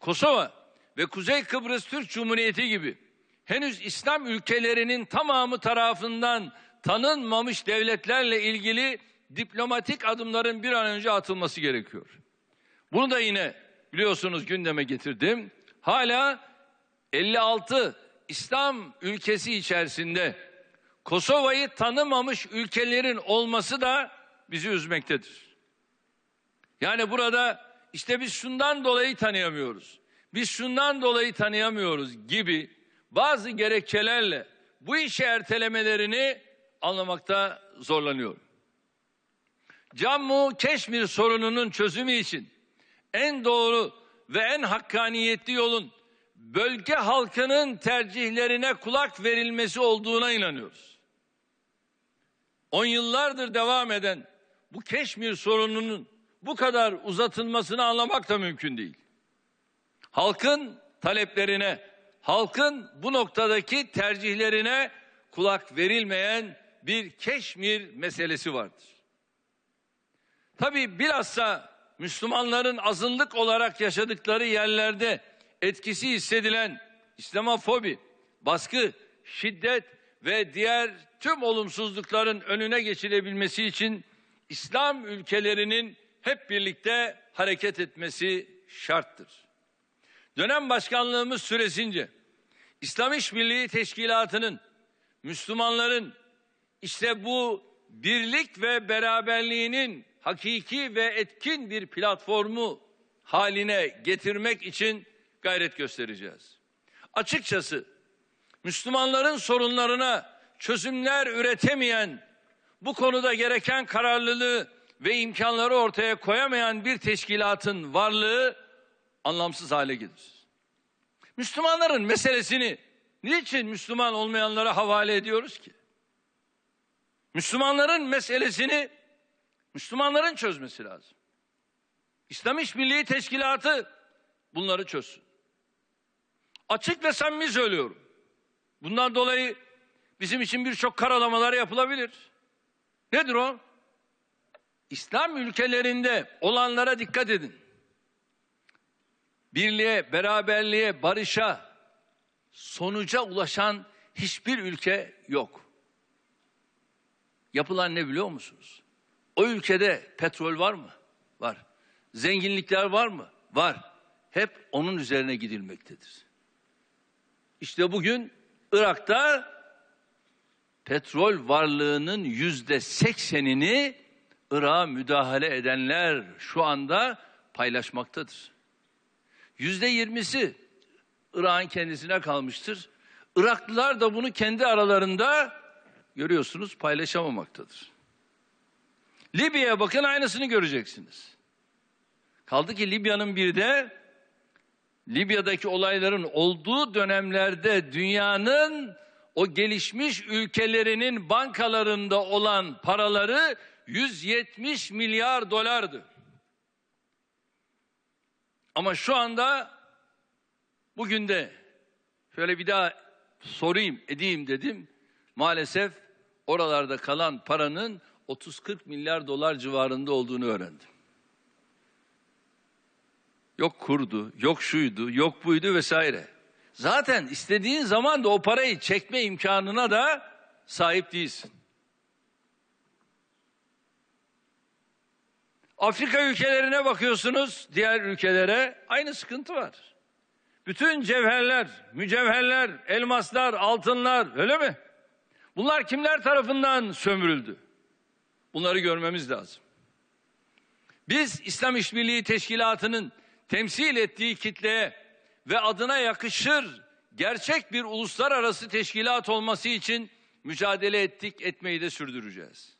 Kosova ve Kuzey Kıbrıs Türk Cumhuriyeti gibi henüz İslam ülkelerinin tamamı tarafından tanınmamış devletlerle ilgili diplomatik adımların bir an önce atılması gerekiyor. Bunu da yine biliyorsunuz gündeme getirdim. Hala 56 İslam ülkesi içerisinde Kosova'yı tanımamış ülkelerin olması da bizi üzmektedir. Yani burada işte biz şundan dolayı tanıyamıyoruz. Biz şundan dolayı tanıyamıyoruz gibi bazı gerekçelerle bu işi ertelemelerini anlamakta zorlanıyorum. Cammu Keşmir sorununun çözümü için en doğru ve en hakkaniyetli yolun bölge halkının tercihlerine kulak verilmesi olduğuna inanıyoruz. On yıllardır devam eden bu Keşmir sorununun bu kadar uzatılmasını anlamak da mümkün değil. Halkın taleplerine, halkın bu noktadaki tercihlerine kulak verilmeyen bir Keşmir meselesi vardır. Tabii bilhassa Müslümanların azınlık olarak yaşadıkları yerlerde etkisi hissedilen İslamofobi, baskı, şiddet ve diğer tüm olumsuzlukların önüne geçilebilmesi için İslam ülkelerinin hep birlikte hareket etmesi şarttır. Dönem başkanlığımız süresince İslam İşbirliği Teşkilatı'nın Müslümanların işte bu birlik ve beraberliğinin hakiki ve etkin bir platformu haline getirmek için gayret göstereceğiz. Açıkçası Müslümanların sorunlarına çözümler üretemeyen, bu konuda gereken kararlılığı ve imkanları ortaya koyamayan bir teşkilatın varlığı anlamsız hale gelir. Müslümanların meselesini niçin Müslüman olmayanlara havale ediyoruz ki? Müslümanların meselesini Müslümanların çözmesi lazım. İslam İşbirliği Teşkilatı bunları çözsün. Açık ve samimi söylüyorum. Bundan dolayı bizim için birçok karalamalar yapılabilir. Nedir o? İslam ülkelerinde olanlara dikkat edin. Birliğe, beraberliğe, barışa, sonuca ulaşan hiçbir ülke yok. Yapılan ne biliyor musunuz? O ülkede petrol var mı? Var. Zenginlikler var mı? Var. Hep onun üzerine gidilmektedir. İşte bugün Irak'ta petrol varlığının yüzde seksenini Irak'a müdahale edenler şu anda paylaşmaktadır. Yüzde yirmisi Irak'ın kendisine kalmıştır. Iraklılar da bunu kendi aralarında görüyorsunuz paylaşamamaktadır. Libya'ya bakın aynısını göreceksiniz. Kaldı ki Libya'nın bir de Libya'daki olayların olduğu dönemlerde dünyanın o gelişmiş ülkelerinin bankalarında olan paraları 170 milyar dolardı. Ama şu anda bugün de şöyle bir daha sorayım edeyim dedim. Maalesef oralarda kalan paranın 30-40 milyar dolar civarında olduğunu öğrendim. Yok kurdu, yok şuydu, yok buydu vesaire. Zaten istediğin zaman da o parayı çekme imkanına da sahip değilsin. Afrika ülkelerine bakıyorsunuz, diğer ülkelere aynı sıkıntı var. Bütün cevherler, mücevherler, elmaslar, altınlar öyle mi? Bunlar kimler tarafından sömürüldü? Bunları görmemiz lazım. Biz İslam İşbirliği Teşkilatı'nın temsil ettiği kitleye ve adına yakışır gerçek bir uluslararası teşkilat olması için mücadele ettik, etmeyi de sürdüreceğiz.